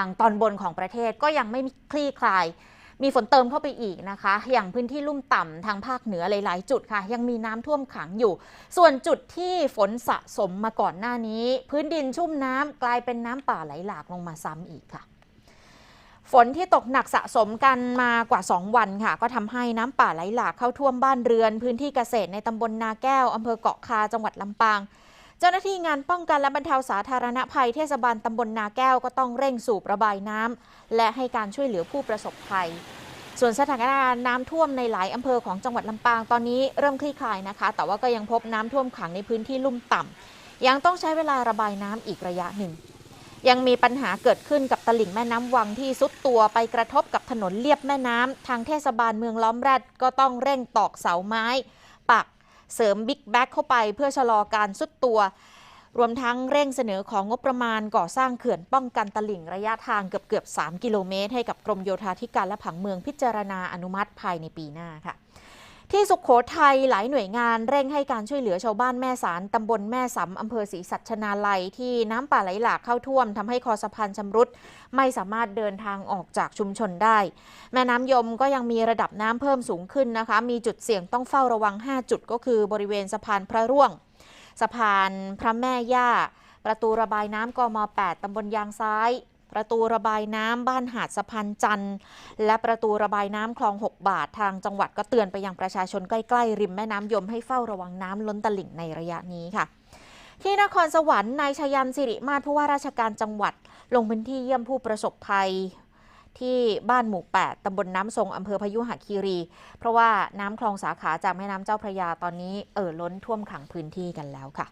างตอนบนของประเทศก็ยังไม่คลี่คลาย มีฝนเติมเข้าไปอีกนะคะ อย่างพื้นที่ลุ่มต่ำทางภาคเหนือหลาย ๆ จุดค่ะ ยังมีน้ำท่วมขังอยู่ ส่วนจุดที่ฝนสะสมมาก่อนหน้านี้ พื้นดินชุ่มน้ำกลายเป็นน้ำป่าไหลหลากลงมาซ้ำอีกค่ะฝนที่ตกหนักสะสมกันมากว่า 2 วันค่ะ ก็ทำให้น้ำป่าไหลหลากเข้าท่วมบ้านเรือน พื้นที่เกษตรในตำบลนาแก้วอำเภอเกาะคาจังหวัดลำปาง เจ้าหน้าที่งานป้องกันและบรรเทาสาธารณภัยเทศบาลตำบลนาแก้วก็ต้องเร่งสูบระบายน้ำและให้การช่วยเหลือผู้ประสบภัย ส่วนสถานการณ์น้ำท่วมในหลายอำเภอของจังหวัดลำปางตอนนี้เริ่มคลี่คลายนะคะ แต่ว่าก็ยังพบน้ำท่วมขังในพื้นที่ลุ่มต่ำยังต้องใช้เวลาระบายน้ำอีกระยะหนึ่ง ยังมีปัญหาเกิดขึ้นกับตลิ่งแม่น้ำวังที่ซุดตัวไปกระทบกับถนนเลียบแม่น้ำทางเทศบาลเมืองล้อมแรดก็ต้องเร่งตอกเสาไม้ ปัก เสริมบิ๊กแบ็กเข้าไปเพื่อชะลอการสุดตัว รวมทั้งเร่งเสนอของงบประมาณก่อสร้างเขื่อนป้องกันตลิ่งระยะทางเกือบเกือบ3กิโลเมตร ให้กับกรมโยธาธิการและผังเมืองพิจารณาอนุมัติภายในปีหน้าค่ะ ที่สุขโขทัยหลายหน่วยงานเร่งให้การช่วยเหลือชาวบ้านแม่สารตำบลแม่สำอำเภอศรีสัชนาลัย ที่น้ำป่าไหลหลากเข้าท่วมทำให้คอสะพานชำรุด ไม่สามารถเดินทางออกจากชุมชนได้ แม่น้ำยมก็ยังมีระดับน้ำเพิ่มสูงขึ้นนะคะ มีจุดเสี่ยงต้องเฝ้าระวัง 5 จุดก็คือบริเวณสะพานพระร่วง สะพานพระแม่ย่า ประตูระบายน้ำกม 8ตำบลยางซ้าย ประตูระบายน้ำบ้านหาดสะพานจันทร์และประตูระบายน้ำคลอง 6 บาททางจังหวัดก็เตือนไปยังประชาชนใกล้ๆ ริมแม่น้ำยมให้เฝ้าระวังน้ำล้นตลิ่งในระยะนี้ค่ะ ที่นครสวรรค์นายชยันสิริมาศผู้ว่าราชการจังหวัด ลงพื้นที่เยี่ยมผู้ประสบภัยที่บ้านหมู่ 8 ตำบลน้ำทรง อำเภอพยุหคีรี เพราะว่าน้ำคลองสาขาจากแม่น้ำเจ้าพระยาตอนนี้เอ่อล้นท่วมขังพื้นที่กันแล้วค่ะ